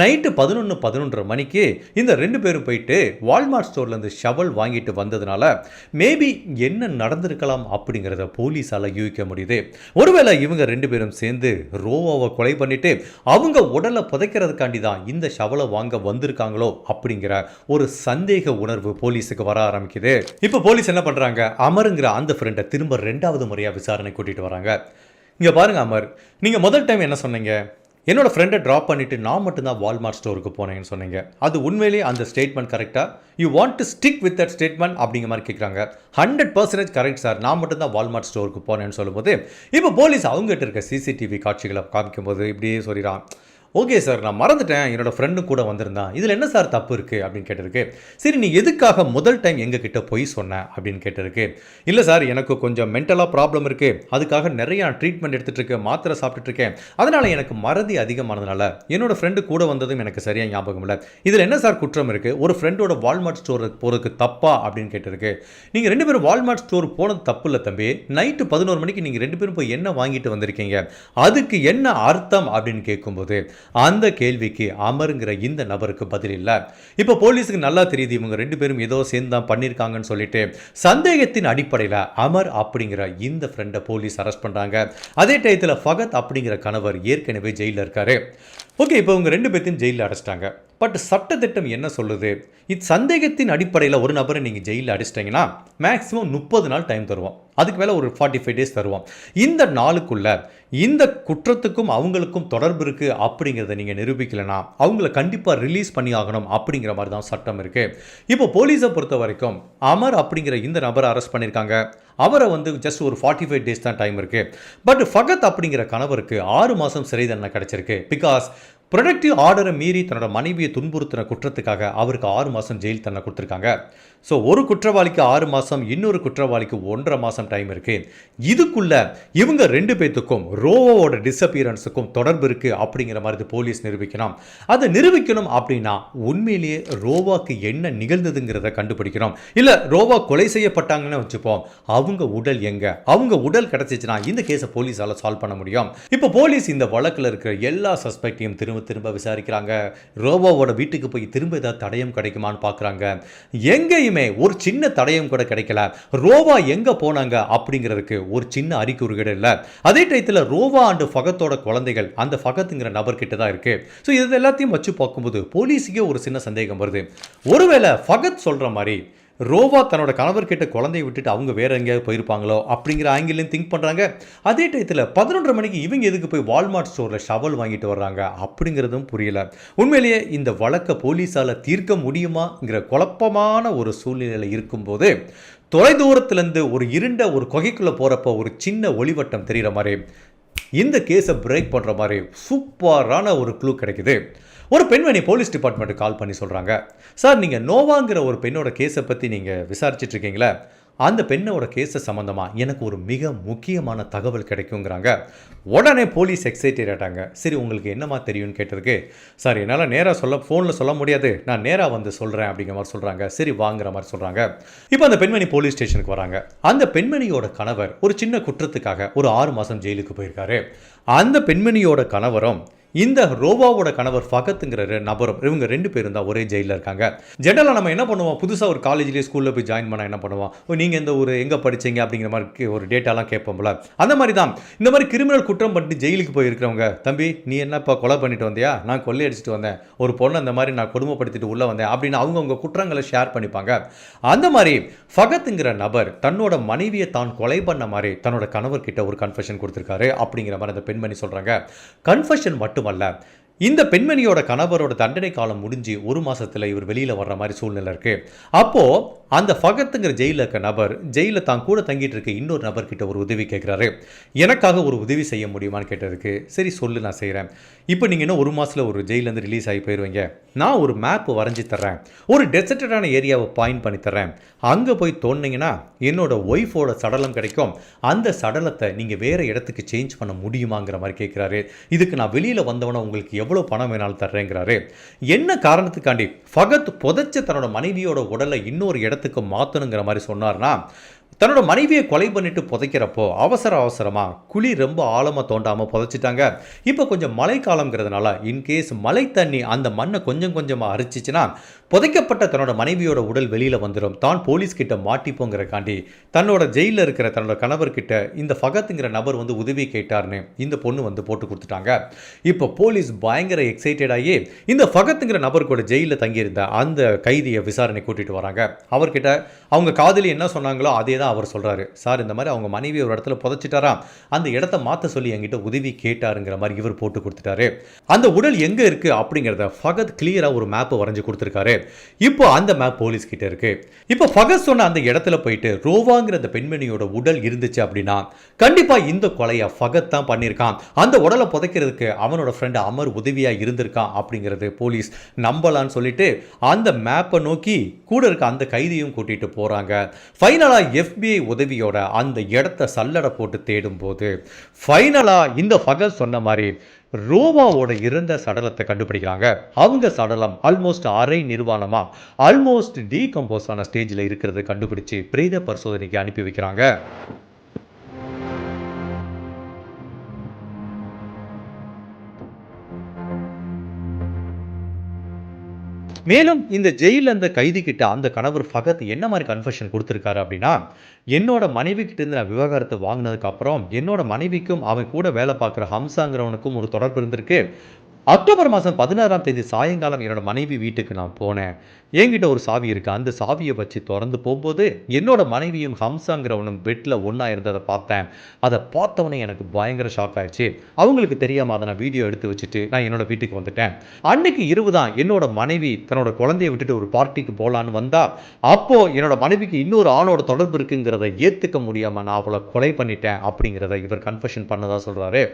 நைட்டு பதினொன்று பதினொன்றரை மணிக்கு இந்த ரெண்டு பேரும் போயிட்டு வால்மார்ட் ஸ்டோர்லேருந்து ஷவல் வாங்கிட்டு வந்ததுனால மேபி என்ன நடந்திருக்கலாம் அப்படிங்கிறத போலீஸால் யூகிக்க முடியுது. ஒருவேளை இவங்க ரெண்டு பேரும் சேர்ந்து ரோவாவை கொலை பண்ணிட்டு அவங்க உடலை கேட்கறதுக்காண்டி தான் இந்த ஷவலை வாங்க வந்திருக்காங்களோ அப்படிங்கிற ஒரு சந்தேக உணர்வு போலீஸுக்கு வர ஆரம்பிக்குது. இப்போ போலீஸ் என்ன பண்ணுறாங்க அமருங்கிற அந்த ஃப்ரெண்டை திரும்ப ரெண்டாவது முறையாக விசாரணை கூட்டிகிட்டு வராங்க. இங்கே பாருங்க அமர் நீங்கள் முதல் டைம் என்ன சொன்னீங்க? என்னோட ஃப்ரெண்டை ட்ராப் பண்ணிட்டு நான் மட்டும்தான் வால்மார்ட் ஸ்டோருக்கு போனேன்னு சொன்னீங்க. அது உண்மையிலேயே அந்த ஸ்டேட்மெண்ட் கரெக்டாக you want to stick with that statement அப்படிங்கிற மாதிரி கேட்குறாங்க. ஹண்ட்ரட் பர்சன்டேஜ் கரெக்ட் சார் நான் மட்டும்தான் வால்மார்ட் ஸ்டோருக்கு போனேன்னு சொல்லும்போது இப்போ போலீஸ் அவங்ககிட்ட இருக்க சிசிடிவி காட்சிகளை காமிக்கும்போது இப்படியே சொல்லிடுறான். ஓகே சார் நான் மறந்துட்டேன். என்னோடய ஃப்ரெண்டு கூட வந்திருந்தான் இதில் என்ன சார் தப்பு இருக்குது அப்படின்னு கேட்டிருக்கு. சரி நீ எதுக்காக முதல் டைம் எங்கள் கிட்ட போய் சொன்ன? அப்படின்னு கேட்டிருக்கு. இல்லை சார் எனக்கு கொஞ்சம் மென்டலாக ப்ராப்ளம் இருக்குது அதுக்காக நிறையா ட்ரீட்மெண்ட் எடுத்துகிட்டு மாத்திரை சாப்பிட்டுட்ருக்கேன் அதனால் எனக்கு மறதி அதிகமானதுனால என்னோடய ஃப்ரெண்டு கூட வந்ததும் எனக்கு சரியாக ஞாபகம் இல்லை. இதில் என்ன சார் குற்றம் இருக்குது ஒரு ஃப்ரெண்டோட வால்மார்ட் ஸ்டோர் போகிறதுக்கு தப்பா? அப்படின்னு கேட்டிருக்கு. நீங்கள் ரெண்டு பேரும் வால்மார்ட் ஸ்டோர் போனது தப்பு இல்லை தம்பி. நைட்டு பதினோரு மணிக்கு நீங்கள் ரெண்டு பேரும் போய் என்ன வாங்கிட்டு வந்திருக்கீங்க. அதுக்கு என்ன அர்த்தம்? அப்படின்னு கேட்கும்போது அந்த கேள்விக்கு அமருங்கிற இந்த நபருக்கு பதில் இல்லை. இப்போ போலீஸுக்கு நல்லா தெரியுது இவங்க ரெண்டு பேரும் ஏதோ சேர்ந்து தான் பண்ணியிருக்காங்கன்னு சொல்லிட்டு சந்தேகத்தின் அடிப்படையில் அமர் அப்படிங்கிற இந்த ஃப்ரெண்டை போலீஸ் அரெஸ்ட் பண்ணுறாங்க அதே டயத்தில் ஃபகத் அப்படிங்கிற கணவர் ஏற்கனவே ஜெயிலில் இருக்காரு. ஓகே இப்போ இவங்க ரெண்டு பேர்த்தையும் ஜெயிலில் அடைச்சிட்டாங்க. பட் சட்டத்திட்டம் என்ன சொல்லுது? இது சந்தேகத்தின் அடிப்படையில் ஒரு நபரை நீங்கள் ஜெயிலில் அடிச்சிட்டிங்கன்னா மேக்ஸிமம் முப்பது நாள் டைம் தருவோம். அதுக்கு மேலே ஒரு ஃபார்ட்டி ஃபைவ் டேஸ் தருவோம். இந்த நாளுக்குள்ள இந்த குற்றத்துக்கும் அவங்களுக்கும் தொடர்பு இருக்குது அப்படிங்கிறத நீங்கள் நிரூபிக்கலைன்னா அவங்கள கண்டிப்பாக ரிலீஸ் பண்ணி ஆகணும் அப்படிங்கிற மாதிரி தான் சட்டம் இருக்குது இப்போ போலீஸை பொறுத்த வரைக்கும் அமர் அப்படிங்கிற இந்த நபரை அரெஸ்ட் பண்ணியிருக்காங்க. அவரை வந்து ஜஸ்ட் ஒரு ஃபார்ட்டி ஃபைவ் டேஸ் தான் டைம் இருக்குது பட் ஃபகத் அப்படிங்கிற கணவருக்கு ஆறு மாதம் சிறை தண்டனை கிடச்சிருக்கு. பிகாஸ் ப்ரொடக்டிவ் ஆர்டரை மீறி தன்னோட மனைவியை துன்புறுத்தின குற்றத்துக்காக அவருக்கு ஆறு மாதம் ஜெயில் தண்டனை கொடுத்துருக்காங்க. ஸோ ஒரு குற்றவாளிக்கு ஆறு மாதம் இன்னொரு குற்றவாளிக்கு ஒன்றரை மாதம் டைம் இருக்கு. இதுக்குள்ள இவங்க ரெண்டு பேத்துக்கும் ரோவோட டிஸப்பியரன்ஸுக்கும் தொடர்பு இருக்கு அப்படிங்கிற மாதிரி போலீஸ் நிரூபிக்கணும். அதை நிரூபிக்கணும் அப்படின்னா உண்மையிலேயே ரோவாக்கு என்ன நிகழ்ந்ததுங்கிறத கண்டுபிடிக்கணும். இல்லை ரோவா கொலை செய்யப்பட்டாங்கன்னு வச்சுப்போம். அவங்க உடல் எங்க? அவங்க உடல் கிடச்சிச்சுன்னா இந்த கேஸை போலீஸால சால்வ் பண்ண முடியும். இப்போ போலீஸ் இந்த வழக்கில் இருக்கிற எல்லா சஸ்பெக்டையும் திரும்ப திரும்ப விசாரிக்கிறாங்க. ரோவாவோட வீட்டுக்கு போய் திரும்ப ஏதாவது தடயம் கிடைக்குமான்னு பார்க்குறாங்க எங்கே எங்கேயுமே ஒரு சின்ன தடயம் கூட கிடைக்கல. ரோவா எங்க போனாங்க அப்படிங்கிறதுக்கு ஒரு சின்ன அறிகுறிகள் இல்லை. அதே டயத்தில் ரோவா அண்டு ஃபகத்தோட குழந்தைகள் அந்த ஃபகத்துங்கிற நபர்கிட்ட தான் இருக்கு. ஸோ இது எல்லாத்தையும் வச்சு பார்க்கும்போது போலீஸுக்கே ஒரு சின்ன சந்தேகம் வருது. ஒருவேளை ஃபகத் சொல்ற மாதிரி ரோவா தன்னோட கணவர் கணவர்கிட்ட குழந்தைய விட்டுட்டு அவங்க வேற எங்கேயாவது போயிருப்பாங்களோ அப்படிங்கிற ஆங்கிலையும் திங்க் பண்ணுறாங்க அதே டயத்தில் பதினொன்றரை மணிக்கு இவங்க எதுக்கு போய் வால்மார்ட் ஸ்டோரில் ஷவல் வாங்கிட்டு வர்றாங்க அப்படிங்கிறதும் புரியல. உண்மையிலேயே இந்த வழக்கை போலீஸால் தீர்க்க முடியுமாங்கிற குழப்பமான ஒரு சூழ்நிலையில் இருக்கும்போது தொலைதூரத்துலேருந்து ஒரு இருண்ட ஒரு குகைக்குள்ளே போகிறப்போ ஒரு சின்ன ஒளிவட்டம் தெரிகிற மாதிரி இந்த கேஸை பிரேக் பண்ணுற மாதிரி சூப்பரான ஒரு க்ளூ கிடைக்குது. ஒரு பெண்மணி போலீஸ் டிபார்ட்மெண்ட்டுக்கு கால் பண்ணி சொல்கிறாங்க சார் நீங்கள் நோவாங்கிற ஒரு பெண்ணோட கேஸை பற்றி நீங்கள் விசாரிச்சிட்ருக்கீங்களே அந்த பெண்ணோட கேஸை சம்மந்தமாக எனக்கு ஒரு மிக முக்கியமான தகவல் கிடைக்குங்கிறாங்க. உடனே போலீஸ் எக்ஸைட்டட் ஆட்டாங்க சரி உங்களுக்கு என்னமா தெரியும்னு கேட்டதுக்கு சார் என்னால் நேராக சொல்ல ஃபோனில் சொல்ல முடியாது. நான் நேராக வந்து சொல்கிறேன் அப்படிங்கிற மாதிரி சொல்கிறாங்க சரி வாங்குற மாதிரி சொல்கிறாங்க இப்போ அந்த பெண்மணி போலீஸ் ஸ்டேஷனுக்கு வராங்க. அந்த பெண்மணியோட கணவர் ஒரு சின்ன குற்றத்துக்காக ஒரு ஆறு மாதம் ஜெயிலுக்கு போயிருக்காரு. அந்த பெண்மணியோட கணவரும் இந்த ரோவாவோட கணவர் ஃபகத்துங்கிற நபரும் இவங்க ரெண்டு பேரும் தான் ஒரே ஜெயிலில் இருக்காங்க. ஜெனரலாக நம்ம என்ன பண்ணுவோம்? புதுசாக ஒரு காலேஜ்லேயே ஸ்கூலில் போய் ஜாயின் பண்ணால் என்ன பண்ணுவோம்? ஓ நீங்கள் இந்த ஒரு எங்கே படிச்சீங்க? அப்படிங்கிற மாதிரி ஒரு டேட்டாலாம் கேட்போம்ல. அந்த மாதிரி தான். இந்த மாதிரி கிரிமினல் குற்றம் பண்ணிட்டு ஜெயிலுக்கு போயிருக்கிறவங்க தம்பி நீ என்னப்பா கொலை பண்ணிட்டு வந்தியா? நான் கொள்ளையடிச்சிட்டு வந்தேன். ஒரு பொண்ணு அந்த மாதிரி நான் கொடுமைப்படுத்திட்டு உள்ளே வந்தேன் அப்படின்னு அவங்கவுங்க குற்றங்களை ஷேர் பண்ணிப்பாங்க. அந்த மாதிரி ஃபகத்துங்கிற நபர் தன்னோட மனைவியை தான் கொலை பண்ண மாதிரி தன்னோட கணவர்கிட்ட ஒரு கன்ஃபெஷன் கொடுத்துருக்காரு அப்படிங்கிற மாதிரி அந்த பெண்மணி சொல்கிறாங்க கன்ஃபெஷன் மட்டும் மட்டுமல்ல இந்த பெண்மணியோட கணவரோட தண்டனை காலம் முடிஞ்சு ஒரு மாசத்துல இவர் வெளியில வர்ற மாதிரி சூழ்நிலை இருக்கு. அப்போ அந்த ஃபகத்துங்கிற ஜெயிலில் இருக்க நபர் ஜெயிலில் தான் கூட தங்கிட்டு இருக்க இன்னொரு நபர்கிட்ட ஒரு உதவி கேட்குறாரு எனக்காக ஒரு உதவி செய்ய முடியுமான்னு கேட்டதுக்கு சரி சொல்லு நான் செய்கிறேன் இப்போ நீங்கள் இன்னும் ஒரு மாதத்தில் ஒரு ஜெயிலேருந்து ரிலீஸ் ஆகி போயிடுவீங்க நான் ஒரு மேப் வரைஞ்சி தர்றேன். ஒரு டெசர்டடான ஏரியாவை பாயிண்ட் பண்ணி தர்றேன். அங்கே போய் தோணுனீங்கன்னா என்னோட ஒய்ஃபோட சடலம் கிடைக்கும். அந்த சடலத்தை நீங்கள் வேறு இடத்துக்கு சேஞ்ச் பண்ண முடியுமாங்கிற மாதிரி கேட்குறாரு இதுக்கு நான் வெளியில் வந்தவனை உங்களுக்கு எவ்வளோ பணம் வேணாலும் தர்றேங்கிறாரு. என்ன காரணத்துக்காண்டி? ஃபகத் புதைச்ச தன்னோட மனைவியோட உடலை இன்னொரு இடத்துக்கு மாற்றணுங்கிற மாதிரி சொன்னார்னா தன்னோட மனைவியை கொலை பண்ணிட்டு புதைக்கிறப்போ அவசர அவசரமாக குழி ரொம்ப ஆழமாக தோண்டாமல் புதைச்சிட்டாங்க. இப்போ கொஞ்சம் மழைக்காலங்கிறதுனால இன்கேஸ் மழை தண்ணி அந்த மண்ணை கொஞ்சம் கொஞ்சமாக அரிச்சிச்சுன்னா புதைக்கப்பட்ட தன்னோட மனைவியோட உடல் வெளியில் வந்துடும் தான் போலீஸ் கிட்ட மாட்டிப்போங்கிறக்காண்டி தன்னோட ஜெயிலில் இருக்கிற தன்னோட கணவர்கிட்ட இந்த ஃபகத்துங்கிற நபர் வந்து உதவி கேட்டார்னு இந்த பொண்ணு வந்து போட்டு கொடுத்துட்டாங்க. இப்போ போலீஸ் பயங்கர எக்ஸைட்டட் ஆகி இந்த ஃபகத்துங்கிற நபர் கூட ஜெயிலில் தங்கியிருந்த அந்த கைதியை விசாரணை கூட்டிட்டு வராங்க. அவர்கிட்ட அவங்க காதலி என்ன சொன்னாங்களோ அதே தான் அவர் சொல்கிறாரு சார் இந்த மாதிரி அவங்க மனைவி ஒரு இடத்துல புதைச்சிட்டாராம் அந்த இடத்த மாற்ற சொல்லி என்கிட்ட உதவி கேட்டாருங்கிற மாதிரி இவர் போட்டு கொடுத்துட்டாரு. அந்த உடல் எங்கே இருக்குது அப்படிங்கிறத ஃபகத் கிளியராக ஒரு மேப்பை வரைஞ்சு கொடுத்துருக்காரு. இப்போ அந்த மேப் போலீஸ் கிட்ட இருக்கு. இப்போ ஃபகத் சொன்ன அந்த இடத்துல போயிட்டு ரோவாங்கிற அந்த பெண்மணியோட உடல் இருந்துச்சு அப்படின்னா கண்டிப்பா இந்த கொலையை ஃபகத் தான் பண்ணியிருக்கான். அந்த உடலை புதைக்கிறதுக்கு அவனோட ஃப்ரெண்ட் அமர் உதவியா இருந்திருக்கான் அப்படிங்கிறது போலீஸ் நம்பலான்னு சொல்லிட்டு அந்த மேப்பை நோக்கி கூட இருக்க அந்த கைதியும் கூட்டிட்டு போறாங்க. ஃபைனலா எஃபிஐ உதவியோட அந்த இடத்த சல்லடை போட்டு தேடும் போது ஃபைனலா இந்த ஃபகத் சொன்ன மாதிரி ரோவாவோட இறந்த சடலத்தை கண்டுபிடிக்கிறாங்க. அவங்க சடலம் ஆல்மோஸ்ட் அரை நிர்வாணமா? ஆல்மோஸ்ட் டீகம்போஸ் ஆன ஸ்டேஜில் இருக்கிறது கண்டுபிடிச்சு பிரேத பரிசோதனைக்கு அனுப்பி வைக்கிறாங்க. மேலும் இந்த ஜெயிலில் அந்த கைதி கிட்ட அந்த கணவர் ஃபகத் என்ன மாதிரி கன்ஃபெஷன் கொடுத்துருக்காரு அப்படின்னா என்னோட மனைவி கிட்ட இருந்து நான் விவகாரத்தை வாங்கினதுக்கு அப்புறம் என்னோட மனைவிக்கும் அவன் கூட வேலை பார்க்குற ஹம்சாங்கிறவனுக்கும் ஒரு தொடர்பு இருந்திருக்கு. அக்டோபர் மாதம் பதினாறாம் தேதி சாயங்காலம் என்னோட மனைவி வீட்டுக்கு நான் போனேன். என்கிட்ட ஒரு சாவி இருக்கு. அந்த சாவியை வச்சு திறந்து போகும்போது என்னோட மனைவியும் ஹம்சாங்கிறவனும் பெட்டில் ஒன்றா இருந்ததை பார்த்தேன். அதை பார்த்தவனே எனக்கு பயங்கர ஷாக் ஆயிடுச்சு. அவங்களுக்கு தெரியாம அதை நான் வீடியோ எடுத்து வச்சுட்டு நான் என்னோட வீட்டுக்கு வந்துட்டேன். அன்னைக்கு இரவு தான் என்னோட மனைவி தன்னோட குழந்தைய விட்டுட்டு ஒரு பார்ட்டிக்கு போகலான்னு வந்தா அப்போ என்னோட மனைவிக்கு இன்னொரு ஆணோட தொடர்பு இருக்குங்கிறத ஏற்றுக்க முடியாம நான் அவளை கொலை பண்ணிட்டேன் அப்படிங்கிறத இவர் கன்ஃபெஷன் பண்ணதாக சொல்றாரு.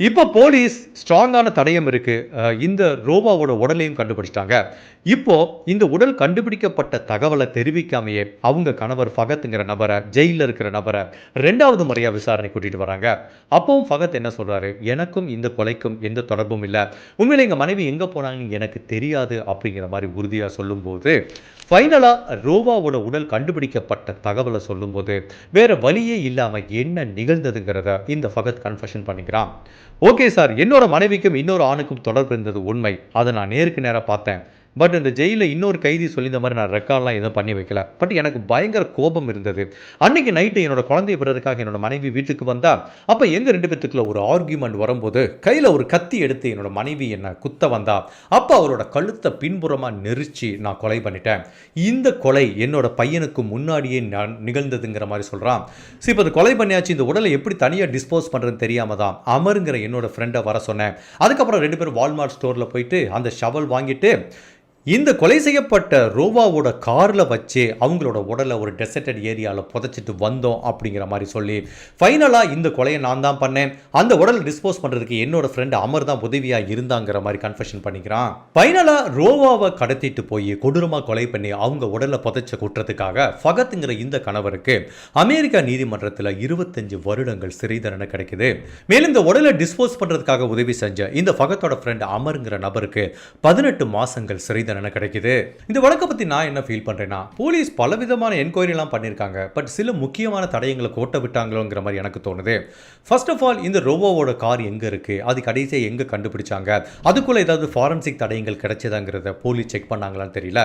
இப்போ போலீஸ் ஸ்ட்ராங்கான தடயம் இருக்கு. அஹ் இந்த ரோபாவோட உடலையும் கண்டுபிடிச்சிட்டாங்க. இப்போ இந்த உடல் கண்டுபிடிக்கப்பட்ட தகவலை தெரிவிக்காமையே அவங்க கணவர் ஃபகத்துங்கிற நபரை ஜெயிலில் இருக்கிற நபரை ரெண்டாவது முறையாக விசாரணை கூட்டிட்டு வராங்க. அப்பவும் ஃபகத் என்ன சொல்றாரு? எனக்கும் இந்த கொலைக்கும் எந்த தொடர்பும் இல்லை. உண்மையில் எங்கள் மனைவி எங்கே போனாங்கன்னு எனக்கு தெரியாது அப்படிங்கிற மாதிரி உறுதியாக சொல்லும்போது ஃபைனலாக ரோவாவோட உடல் கண்டுபிடிக்கப்பட்ட தகவலை சொல்லும்போது வேறு வழியே இல்லாமல் என்ன நிகழ்ந்ததுங்கிறத இந்த ஃபகத் கன்ஃபஷன் பண்ணிக்கிறான். ஓகே சார் என்னோட மனைவிக்கும் இன்னொரு ஆணுக்கும் தொடர்பு இருந்தது உண்மை. அதை நான் நேருக்கு நேராக பார்த்தேன். பட் இந்த ஜெயிலில் இன்னொரு கைதி சொல்லி இந்த மாதிரி நான் ரெக்கார்ட்லாம் எதுவும் பண்ணி வைக்கல. பட் எனக்கு பயங்கர கோபம் இருந்தது. அன்னைக்கு நைட்டு என்னோட குழந்தைய பிறதுக்காக என்னோட மனைவி வீட்டுக்கு வந்தா அப்போ எங்கள் ரெண்டு பேத்துக்குள்ள ஒரு ஆர்கியூமெண்ட் வரும்போது கையில் ஒரு கத்தி எடுத்து என்னோட மனைவி என்னை குத்த வந்தா அப்போ அவரோட கழுத்தை பின்புறமாக நெரிச்சு நான் கொலை பண்ணிட்டேன். இந்த கொலை என்னோட பையனுக்கு முன்னாடியே நிகழ்ந்ததுங்கிற மாதிரி சொல்கிறான் சரி இப்போ அது கொலை பண்ணியாச்சு இந்த உடலை எப்படி தனியாக டிஸ்போஸ் பண்ணுறதுன்னு தெரியாமல் தான் அமருங்கிற என்னோட ஃப்ரெண்டை வர சொன்னேன். அதுக்கப்புறம் ரெண்டு பேரும் வால்மார்ட் ஸ்டோரில் போயிட்டு அந்த ஷவல் வாங்கிட்டு இந்த கொலை செய்யப்பட்ட ரோவாவோட காரில் வச்சு அவங்களோட உடலை ஒரு டெசர்டட் ஏரியாவில் புதைச்சிட்டு வந்தோம் அப்படிங்கிற மாதிரி சொல்லி ஃபைனலாக இந்த கொலையை நான் தான் பண்ணேன். அந்த உடலை டிஸ்போஸ் பண்ணுறதுக்கு என்னோட ஃப்ரெண்டு அமர் தான் உதவியாக இருந்தாங்கிற மாதிரி கன்ஃபெஷன் பண்ணிக்கிறான். ஃபைனலாக ரோவாவை கடத்திட்டு போய் கொடூரமாக கொலை பண்ணி அவங்க உடலை புதைச்ச குற்றத்துக்காக ஃபகத்துங்கிற இந்த கணவருக்கு அமெரிக்கா நீதிமன்றத்தில் இருபத்தஞ்சு வருடங்கள் சிறை தண்டனை கிடைக்குது. மேலும் இந்த உடலை டிஸ்போஸ் பண்ணுறதுக்காக உதவி செஞ்ச இந்த ஃபகத்தோட ஃப்ரெண்ட் அமருங்கிற நபருக்கு பதினெட்டு மாசங்கள் சிறை தண்டனை கிடைக்குது. இந்த வழக்கை பற்றி நான் என்ன ஃபீல் பண்ணுறேன்னா போலீஸ் பலவிதமான என்கொயரிலாம் பண்ணியிருக்காங்க பட் சில முக்கியமான தடயங்களை கோட்டை விட்டாங்களோங்கிற மாதிரி எனக்கு தோணுது. ஃபர்ஸ்ட் ஆஃப் ஆல் இந்த ரோவோவோட கார் எங்கே இருக்குது அது கடைசியாக எங்கே கண்டுபிடிச்சாங்க? அதுக்குள்ளே ஏதாவது ஃபாரன்சிக் தடயங்கள் கிடைச்சதாங்கிறத போலீஸ் செக் பண்ணாங்களான்னு தெரியல.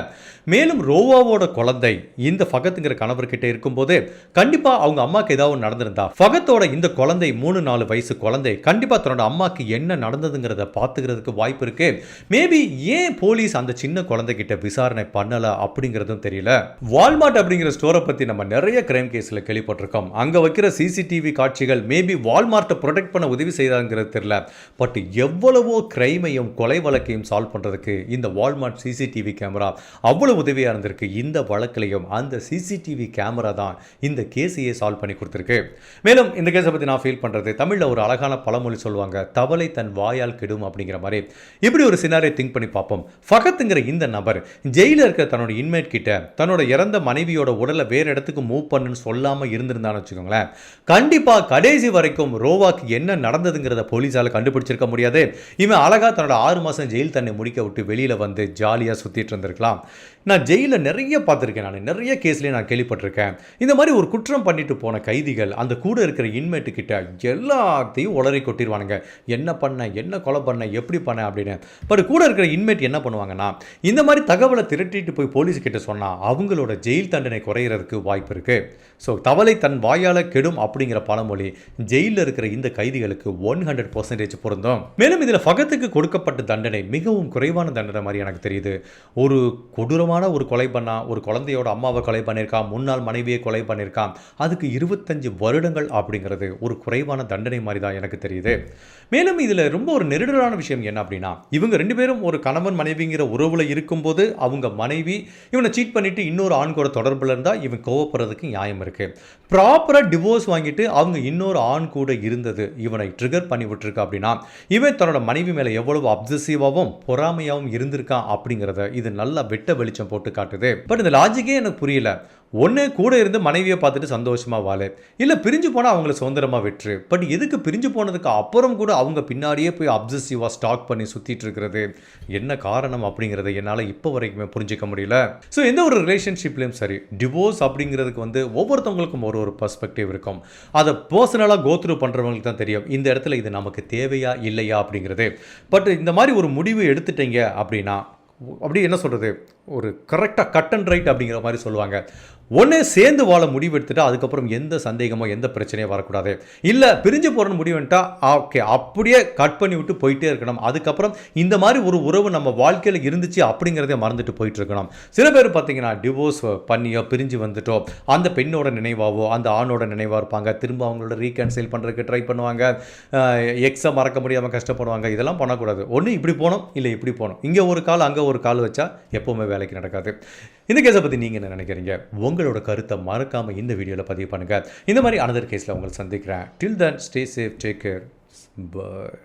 மேலும் ரோவாவோட குழந்தை இந்த ஃபகத்துங்கிற கணவர்கிட்ட இருக்கும்போது கண்டிப்பாக அவங்க அம்மாக்கு ஏதாவது நடந்திருந்தா ஃபகத்தோட இந்த குழந்தை மூணு நாலு வயசு குழந்தை கண்டிப்பாக தன்னோட அம்மாக்கு என்ன நடந்ததுங்கிறத பார்த்துக்கிறதுக்கு வாய்ப்பு இருக்கு. மேபி ஏன் போலீஸ் அந்த சின்ன சின்ன குழந்தைகிட்ட விசாரணை பண்ணல அப்படிங்கிறதும் தெரியல. வால்மார்ட் அப்படிங்கிற ஸ்டோரை பத்தி நம்ம நிறைய கிரைம் கேஸ்ல கேள்விப்பட்டிருக்கோம். அங்க வைக்கிற சிசிடிவி காட்சிகள் மேபி வால்மார்ட்டை ப்ரொடெக்ட் பண்ண உதவி செய்தாங்கிறது தெரியல. பட் எவ்வளவோ கிரைமையும் கொலை வழக்கையும் சால்வ் பண்றதுக்கு இந்த வால்மார்ட் சிசிடிவி கேமரா அவ்வளவு உதவியாக இருந்திருக்கு. இந்த வழக்கிலையும் அந்த சிசிடிவி கேமரா தான் இந்த கேஸையே சால்வ் பண்ணி கொடுத்துருக்கு. மேலும் இந்த கேஸை பற்றி நான் ஃபீல் பண்ணுறது தமிழில் ஒரு அழகான பழமொழி சொல்லுவாங்க தவளை தன் வாயால் கெடும் அப்படிங்கிற மாதிரி. இப்படி ஒரு சினாரியை திங்க் பண்ணி பார்ப்போம். ஃபகத்துங்கிற இந்த நபர் ஜெயிலில் இருக்கிற தன்னோட இன்மேட் கிட்ட தன்னோட இறந்த மனைவியோட உடலை வேறு இடத்துக்கு மூவ் பண்ணுன்னு சொல்லாமல் இருந்திருந்தான்னு வச்சுக்கோங்களேன். கண்டிப்பாக கடைசி வரைக்கும் ரோவாக்கு என்ன நடந்ததுங்கிறத போலீஸால் கண்டுபிடிச்சிருக்க முடியாது. இவன் அழகாக தன்னோட ஆறு மாதம் ஜெயில் தன்னை முடிக்க விட்டு வெளியில் வந்து ஜாலியாக சுற்றிட்டு இருந்திருக்கலாம். நான் ஜெயிலில் நிறைய பார்த்துருக்கேன் நான். நிறைய கேஸ்லேயே நான் கேள்விப்பட்டிருக்கேன். இந்த மாதிரி ஒரு குற்றம் பண்ணிட்டு போன கைதிகள் அந்த கூட இருக்கிற இன்மேட்டு கிட்ட எல்லாத்தையும் உளறி கொட்டிடுவானுங்க என்ன பண்ண என்ன கொலை பண்ண எப்படி பண்ண அப்படின்னு. பட் கூட இருக்கிற இன்மேட் என்ன பண்ணுவாங்கன்னா இந்த மாதிரி தகவலை திரட்டிட்டு போய் போலீஸ் கிட்ட சொன்னால் அவங்களோட ஜெயில் தண்டனை குறையிறதுக்கு வாய்ப்பு இருக்குது ஸோ தவளை தன் வாயால் கெடும் அப்படிங்கிற பழமொழி ஜெயிலில் இருக்கிற இந்த கைதிகளுக்கு ஒன் ஹண்ட்ரட் பர்சன்டேஜ் பொருந்தும். மேலும் இதில் ஃபகத்துக்கு கொடுக்கப்பட்ட தண்டனை மிகவும் குறைவான தண்டனை மாதிரி எனக்கு தெரியுது. ஒரு கொடூரம் கொடூரமான ஒரு கொலை பண்ணா ஒரு குழந்தையோட அம்மாவை கொலை பண்ணியிருக்கான் முன்னாள் மனைவியை கொலை பண்ணியிருக்கான் அதுக்கு இருபத்தஞ்சு வருடங்கள் அப்படிங்கிறது ஒரு குறைவான தண்டனை மாதிரி தான் எனக்கு தெரியுது. மேலும் இதில் ரொம்ப ஒரு நெருடலான விஷயம் என்ன அப்படின்னா இவங்க ரெண்டு பேரும் ஒரு கணவன் மனைவிங்கிற உறவுல இருக்கும்போது அவங்க மனைவி இவனை சீட் பண்ணிட்டு இன்னொரு ஆண் கூட தொடர்பில் இருந்தால் இவன் கோவப்படுறதுக்கு நியாயம் இருக்கு. ப்ராப்பராக டிவோர்ஸ் வாங்கிட்டு அவங்க இன்னொரு ஆண் கூட இருந்தது இவனை ட்ரிகர் பண்ணி விட்டுருக்கு அப்படின்னா இவன் தன்னோட மனைவி மேலே எவ்வளவு அப்சசிவாகவும் பொறாமையாகவும் இருந்திருக்கான் அப்படிங்கிறத இது நல்லா வெட்ட வெளிச்சம் போட்டு காட்டுது. பட் இந்த லாஜிக்கே எனக்கு புரியல. ஒன்று கூட இருந்து மனைவியை பார்த்துட்டு சந்தோஷமாக வாழு. இல்லை பிரிஞ்சு போனால் அவங்கள சுதந்திரமாக விட்டுரு. பட் எதுக்கு பிரிஞ்சு போனதுக்கு அப்புறம் கூட அவங்க பின்னாடியே போய் அப்சசிவாக ஸ்டாக் பண்ணி சுற்றிட்டு இருக்கிறது? என்ன காரணம் அப்படிங்கிறத என்னால் இப்போ வரைக்குமே புரிஞ்சிக்க முடியல. ஸோ எந்த ஒரு ரிலேஷன்ஷிப்லேயும் சரி டிவோர்ஸ் அப்படிங்கிறதுக்கு வந்து ஒவ்வொருத்தவங்களுக்கும் ஒரு ஒரு பர்ஸ்பெக்டிவ் இருக்கும். அதை பர்சனலாக கோத்ரூ பண்ணுறவங்களுக்கு தான் தெரியும் இந்த இடத்துல இது நமக்கு தேவையா இல்லையா அப்படிங்கிறது. பட் இந்த மாதிரி ஒரு முடிவு எடுத்துட்டீங்க அப்படின்னா அப்படி என்ன சொல்கிறது ஒரு கரெக்டாக கட் அண்ட் ரைட் அப்படிங்கிற மாதிரி சொல்லுவாங்க. ஒன்றே சேர்ந்து வாழ முடிவு எடுத்துட்டா அதுக்கப்புறம் எந்த சந்தேகமோ எந்த பிரச்சனையும் வரக்கூடாது. இல்லை பிரிஞ்சு போகிறன்னு முடிவுன்ட்டா ஓகே அப்படியே கட் பண்ணி விட்டு போயிட்டே இருக்கணும். அதுக்கப்புறம் இந்த மாதிரி ஒரு உறவு நம்ம வாழ்க்கையில் இருந்துச்சு அப்படிங்கிறதே மறந்துட்டு போயிட்டு இருக்கணும். சில பேர் பார்த்தீங்கன்னா டிவோர்ஸ் பண்ணியோ பிரிஞ்சு வந்துட்டோ அந்த பெண்ணோட நினைவாவோ அந்த ஆணோட நினைவாக இருப்பாங்க. திரும்ப அவங்களோட ரீகன்சைல் பண்ணுறதுக்கு ட்ரை பண்ணுவாங்க. எக்ஸை மறக்க முடியாமல் கஷ்டப்படுவாங்க. இதெல்லாம் பண்ணக்கூடாது. ஒன்று இப்படி போகணும் இல்லை இப்படி போகணும் இங்கே ஒரு கால் அங்கே ஒரு கால் வச்சா எப்போவுமே வேலைக்கு நடக்காது. இந்த கேஸை பற்றி நீங்கள் என்ன நினைக்கிறீங்க? உங்களோட கருத்தை மறக்காமல் இந்த வீடியோவில் பதிவு பண்ணுங்கள் இந்த மாதிரி அனதர் கேஸில் உங்களை சந்திக்கிறேன். Till then stay safe take care bye